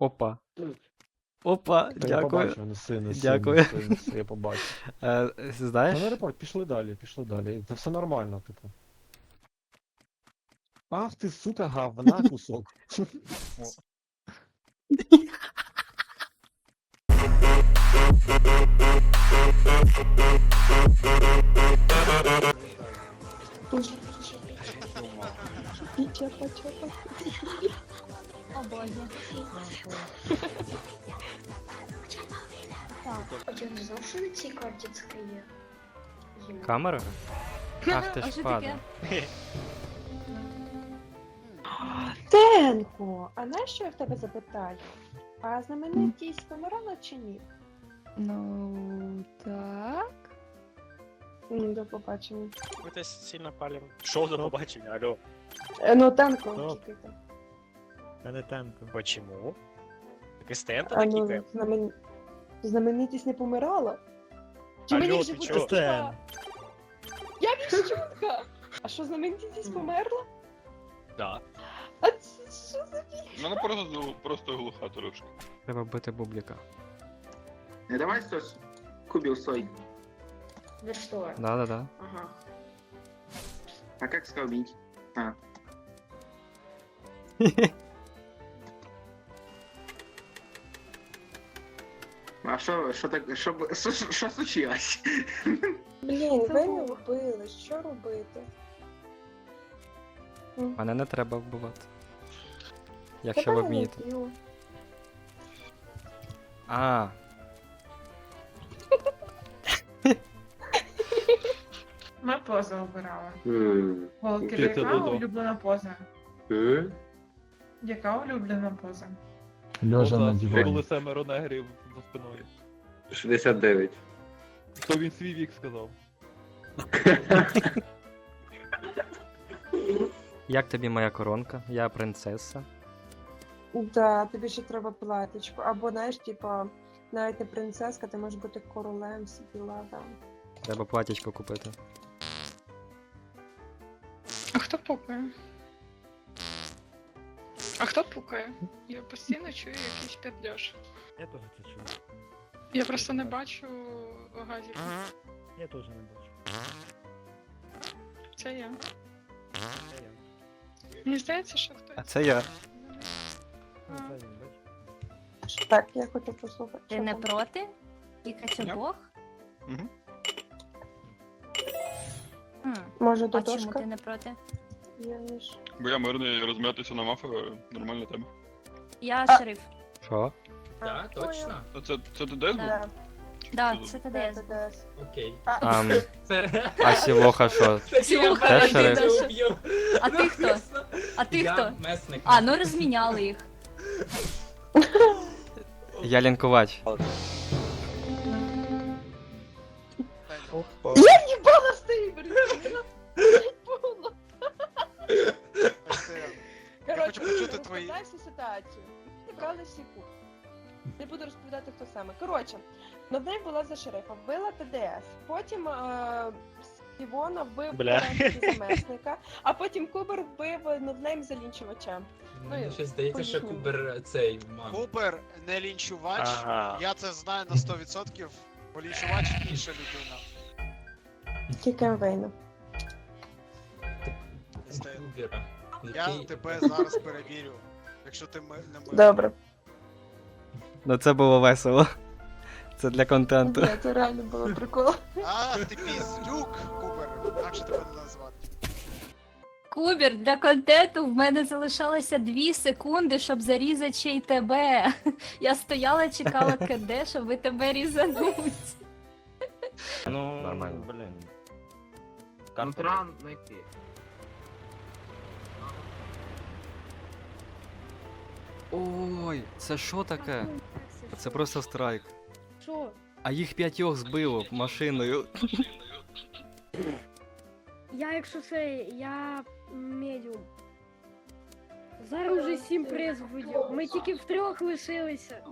Опа. Опа, Та Я дякую. побачив, неси, неси, Дякую. неси, неси, я побачив. Е, Та не знаєш, репорт, пішли далі, пішли далі. Це все нормально, типу. Ах ти, сука, говна кусок. О боже. А я не знав, що на цій карті це є. Камера? Ах ти А ж падла. Тенко, а знаєш, що я в тебе запитаю? А знаменитість помирала чи ні? Ну, так. Ну, до побачення. Ви десь сильно палім. Шоу до побачення, алло. Е, Ну, Тенко, Стоп. чекайте. Та не темко. Почему? Так і стента А такі ну, знамен... знаменитість не помирала? Чи Алло, мені ти вже почутка? Я відчутка! А що знаменитість померла? Да. А це що за Вона просто, просто глуха трошки. Треба бити бубліка. Не давай сос. Кубил сой. Що? Да-да-да. Ага. А как сколбить? А. А що, що так, що, що, що, случилось? Блін, ви не вбили, що робити? Мене не треба вбивати. Якщо ви вмієте. А, Ми позу обирали. М. Волкер, Яка яка улюблена поза? М? Яка улюблена поза? Льожа на Коли дивані. семеро негрів за спиною. 69. То він свій вік сказав. як тобі моя коронка? Я принцеса. Да, тобі ще треба платічку. Або, знаєш, типа, навіть не принцеска, ти можеш бути королем сиділа там. Треба платічко купити. А хто пукає? А хто пукає? Я постійно чую якийсь пердеж. Я теж це чую. Я просто не бачу газів. Я теж не бачу. Це я. Це я. Мені здається, що хтось. А це я. Так, я хочу послухати. Ти що не там. проти? Тільки це Бог? Мгм. Хм. Може, А чому додошка? ти не проти? Я ніж. Бо я мирний розм'ятися на мафа, нормальна тема. Я А. шериф. Що? Так, точно. А це, це ти десь був? Да, Да, Це це ТДС. да, да. Окей. Ам, а сілоха що? Сілуха, Теж ти шериф? А ти хто? А ти Я хто? месник. А, ну розміняли їх. Я лінкувач. Я ситуацію. Ти брали. Не буду розповідати, хто саме. Коротше, Новней була за шерифа, вбила ТДС. Потім е, Івона вбив Бля. Замесника, а потім Кубер вбив Новнейм залінчувача. Мені щось здається, що. Кубер цей мам. Кубер не лінчувач. Ага. Я це знаю на 100%, бо лінчувач інша людина. Тільки Вейна. Кубера. Я Який- тебе зараз перевірю. Якщо ти ми не ми. Добре. Ну це було весело. Це для контенту. Бля, це реально було прикол. А, ти піздюк, Кубер. Інакше тебе не назвати. Кубір, для контенту в мене залишалося 2 секунди, щоб зарізати ще й тебе. Я стояла, чекала КД, щоб ви тебе різануть. Ну, Нормально. блін. Контран знайти. Ой, це що таке? Це просто страйк. Що? А їх п'ятьох збило машиною. Я, якщо це, я медіум. Зараз вже сім прес видів. Ми тільки втрьох лишилися.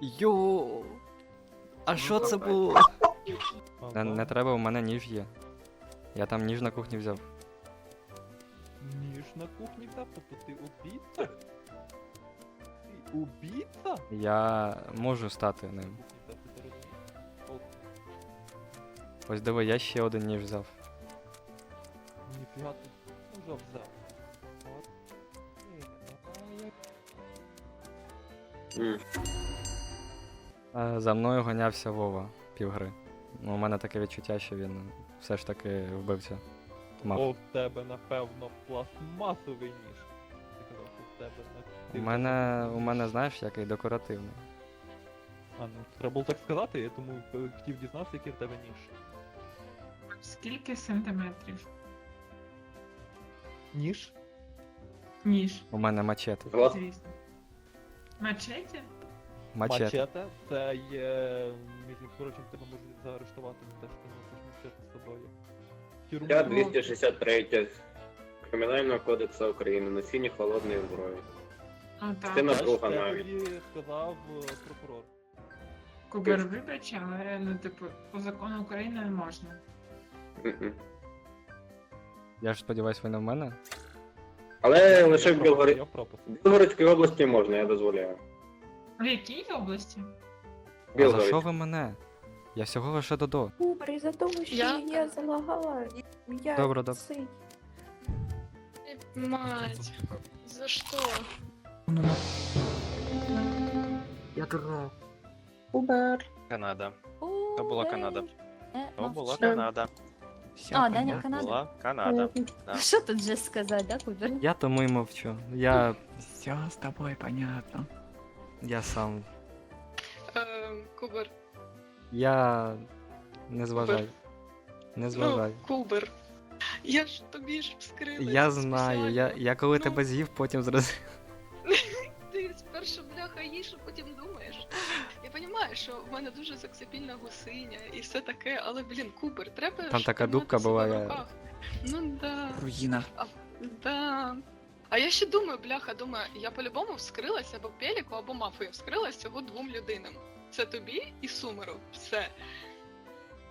Йоу. А що це було? Не, не треба, у мене ніж є. Я там ніж на кухні взяв. Ніж на кухні взяв, тобто ти обід? Убійця? Я можу стати ним. Ось диви, я ще один ніж взяв. Ніфіга ти взяв. От. Ні, а як Е, За мною ганявся Вова півгри. Ну, у мене таке відчуття, що він все ж таки вбивця. Мав. О, в тебе, напевно, пластмасовий ніж. У мене, у мене, знаєш, який декоративний. А, ну треба було так сказати, я тому е, хотів дізнатися, який в тебе ніж. Скільки сантиметрів? Ніж? Ніж, У мене мачете. звісно. Мачете? Мачете. Мачете. Це є, між прочим, тебе можуть заарештувати за те, що ти носиш мачете з собою. Тюрму. Я 263 Кримінального кодексу України, носіння холодної зброї. А, так. Частина друга навіть. сказав е, прокурор. Кубер, вибач, але ну, типу, по закону України не можна. Мгм. Я ж сподіваюсь, ви не в мене. Але лише в Білгород... Я в пропуск. Білгородській області можна, я дозволяю. В якій області? А за Білгород. що ви мене? Я всього лише додо. Кубер, із-за того, що Я- я залагала. Я Добре, добре. цей- Мать, за що? Кубер. Канада. То була Канада. Е, То була Все. Канада. А, Даня, Канада. Була Канада. Да. Що тут же сказати, да, Кубер? Я тому й мовчу. Я. Все з тобою понятно. Я сам. Кубер, Я. Не зважай. Не зважай. Кубер. Я ж тобі ж вскрила. Я знаю, я, я коли Ну. тебе з'їв, потім зрозумів. А потім думаєш. Я розумію, що в мене дуже сексапільна гусиня і все таке, але блін, Кубер, треба. Там така дубка руках. Ну да. Руїна. А, да. А я ще думаю, бляха, думаю, я по-любому вскрилася або Пеліку, або мафою вскрилась всього двом людинам. Це тобі і Сумеру. Все.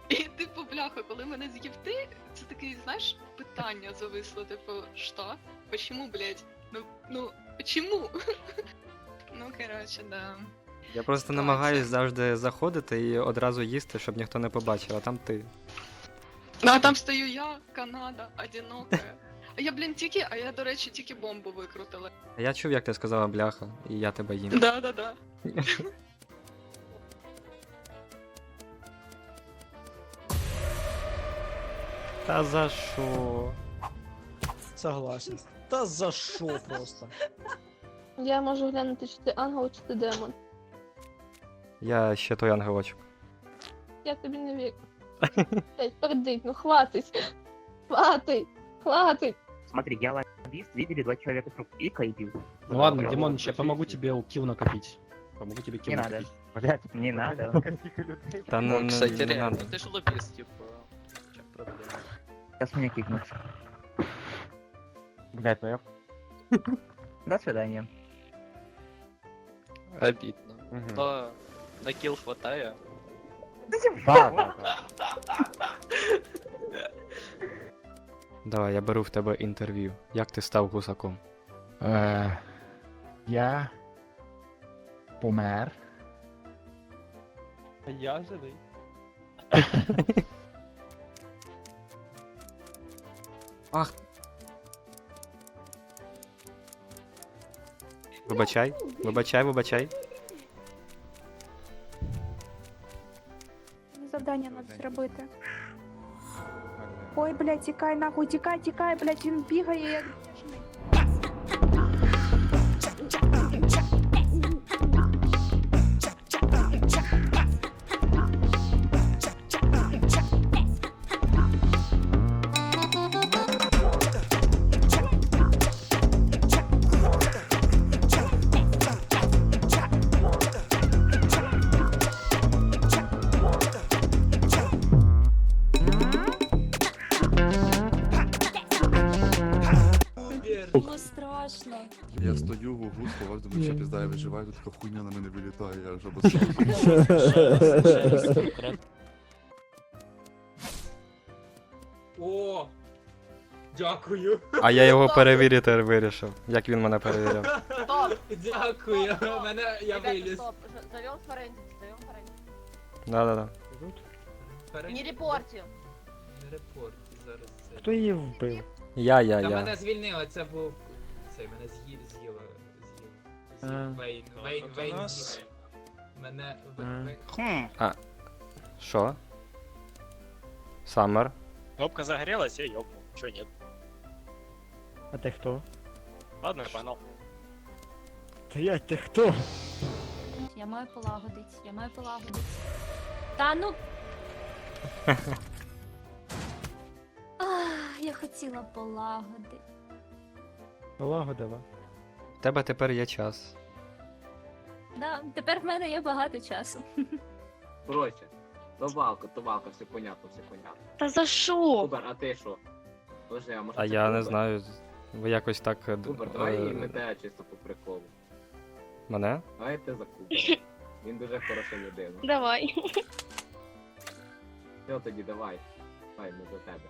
І типу, бляха, коли мене з'їв ти, це таке, знаєш, питання зависло, типу, що? Почему, блядь? Ну, ну, почему? Ну, коротше, да. Я просто Ситуація. намагаюсь завжди заходити і одразу їсти, щоб ніхто не побачив, а там ти. Ну, а там стою я, Канада, одинока. А я, блін, тільки, а я, до речі, тільки бомбу викрутила. А я чув, як ти сказала бляха, і я тебе їм. Да-да-да. Та за що? Согласен. Та за що просто? Я можу глянути, чи ти ангел, чи ти демон. Я ще той ангелочок. Я тобі не вірю. Блять, пердить, ну хватить. Хватить, хватить. Смотри, я лоббист, видели два человека труп и кайдил. Ну ладно, Димон, я помогу тебе килл накопить. Помогу тебе килл Не надо. накопить. Блять, не надо. Та не, не, не надо. Ти ж лобіст, типу. в чому проблема? Сейчас меня кикнут. Блять, ну я... До свидания. Обідно. То на кіл хватає. Да, Давай, я беру в тебе інтерв'ю. Як ти став гусаком? Е, я помер. А я живий. Ах. Вибачай, вибачай, вибачай. Завдання треба зробити. Ой, блядь, тікай нахуй, тікай, тікай, блядь, він бігає як Я стою в углу, сховав, думаю, що пізда, я виживаю, тут така хуйня на мене вилітає, я вже без О! Дякую. А я його перевірити вирішив. Як він мене перевіряв. Стоп! Дякую. Мене я Ребята, виліз. стоп. Зовем форензик, зовем форензик. Да-да-да. Не репорті. Не репорт зараз це. Хто її вбив? Я, я, Та я. мене звільнили, це був. Це мене з'їли. А. З'їв Вейн. Вейн, у Вейн. нас- з'їв. Мене. А. Вейн- Хм, Що? Саммер. Кнопка загорелась, я ёбнул. Чё нет? А ти хто? Ладно, погнал. Та я ти хто? Я маю полагодить, я маю полагодить. Та ну. Ах, я хотіла полагодити. Полагодила. В тебе тепер є час. Да, тепер в мене є багато часу. Коротше, то валка, то валка, все понятно, все понятно. Та за що? Кубер, а ти що? Подожди, а може А це я не Кубер? знаю. Ви якось так. е, д- Кубер, давай е, її мете чисто по приколу. Мене? Давай ти за Кубер. Він дуже хороша людина. Давай. Все тоді давай. Давай, ми за тебе.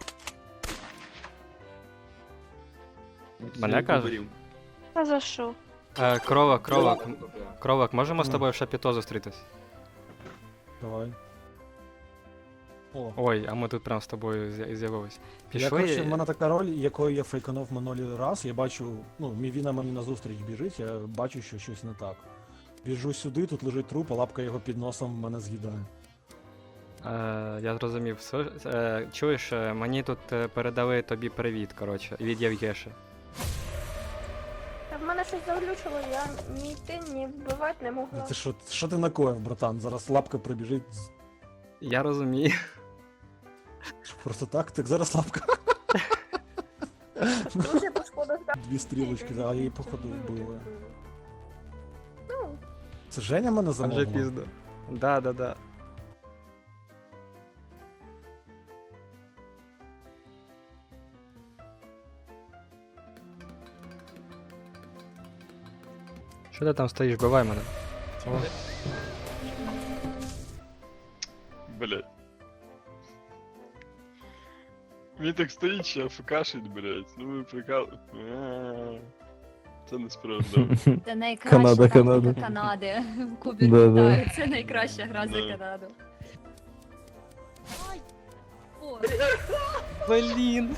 Мене кажеш? Та за що? Е, кровак, кровак. Давай, Кровак, можемо з Ну. тобою в шапіто зустрітись? Давай. О, Ой, а ми тут прям з тобою з'я- з'явились. я, Пішли. коротше, в мене така роль, якою я фейканув минулий раз. Я бачу, ну, мій він на мені назустріч біжить, я бачу, що щось не так. Біжу сюди, тут лежить труп, а лапка його під носом мене з'їдає. Е, я зрозумів. Все, е, чуєш, е, мені тут е, передали тобі привіт, коротше, від Євгеші. В мене щось заглючило, я ні йти, ні вбивати не могла. Це що, що ти накоїв, братан? Зараз лапка прибіжить. Я розумію. Що, Просто так? Так зараз лапка. Дуже пошкодив Дві стрілочки, а її походу вбили. Ну, Це Женя мене Вже замовила? пізно. Да, да, да. Що ти там стоїш, бивай мене. О, блядь. Він так стоїть, ще фкашить, блядь. Ну ви прикал. А, Це несправедливо. Це найкраща Канада, тактика Канада. Канади. Кубі Да, да. вітаю, це найкраща гра за Да. Канаду. Ай! О, Блін.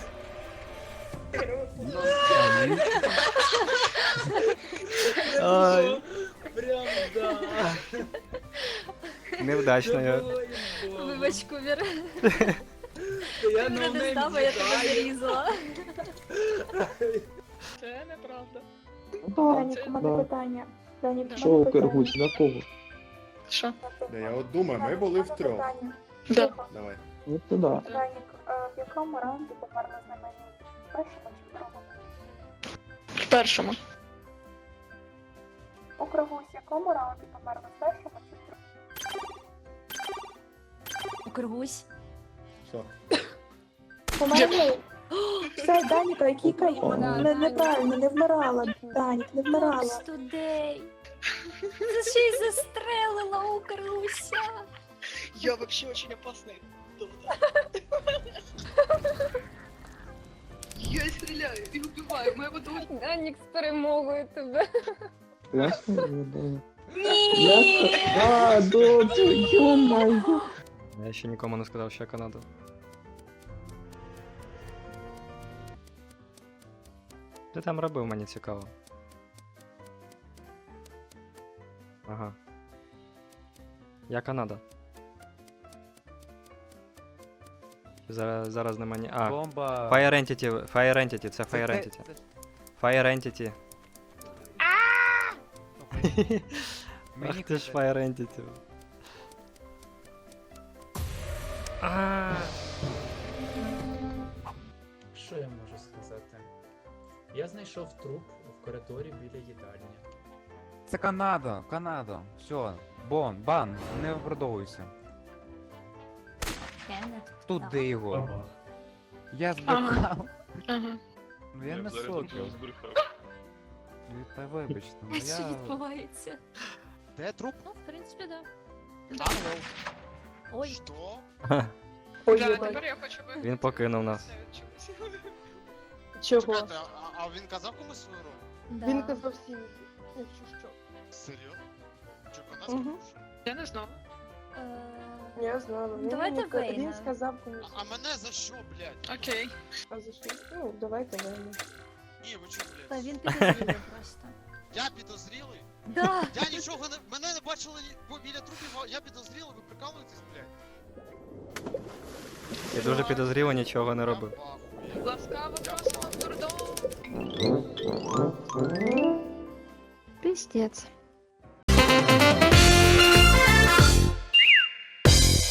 Ай, Прям да. невдачно я. вибач, Кубір. Я не а я тебе зарізала. Це неправда. Данік, у мене питання. Данік, Що у Киргусь, на кого? Що? Я от думаю, ми були втрьох. Да. Давай. Ну туди. Данік, в якому раунді померла знамення? Першому чи другому? В першому. У Киргусь, в якому раунді померла? В першому чи другому? Все. Померли? Все, Даніка, який Вона- не, неправильно, не вмирала. Данік, не вмирала. Студей. Це ще й застрелила у Киргуся. Я вообще очень опасный. Я стреляю и убиваю моего дочь. Данік з перемогою тебе. Ні! А, добре, ё-моё. Я ще нікому не сказав, що я Канада. Ти там робив, мені цікаво. Ага. Я Канада. Зараз, зараз на мені. А, Бомба. Fire Entity, Fire Entity, це Fire Entity. Fire Entity. Ах ти ж Fire Entity. Що я можу сказати? Я знайшов труп в коридорі біля їдальні. Це Канада, Канада. Все, бон, бан, не виправдовуйся. Туди його. Я Ага. збрехав. Ага. Ну я не сотий. збрехав. Ну, Та вибачте, ну А що я. відбувається? Де труп? Ну, в принципі, да. Да. Ой, Що? Да, тепер я хочу би. Він покинув нас. Чого? Чекайте, а, а він казав комусь свою роль? Да. Він казав всім, якщо що. Серйозно? Чи канадська Мгм. Я не знав. Е, Я знала. Він, Давайте мені ка- Вейна. він сказав комусь. А мене за що, блядь? Окей. А за що? Ну, давайте Вейна. Ні, ви чого, Та блядь? він підозрілий просто. Я підозрілий? Да. Я нічого не... Мене не бачили ні- бо біля трупів, а я підозрілий, ви прикалуєтесь, блядь? І дуже підозріло нічого не робив. Ласкаво просимо в кордон. Пиздец.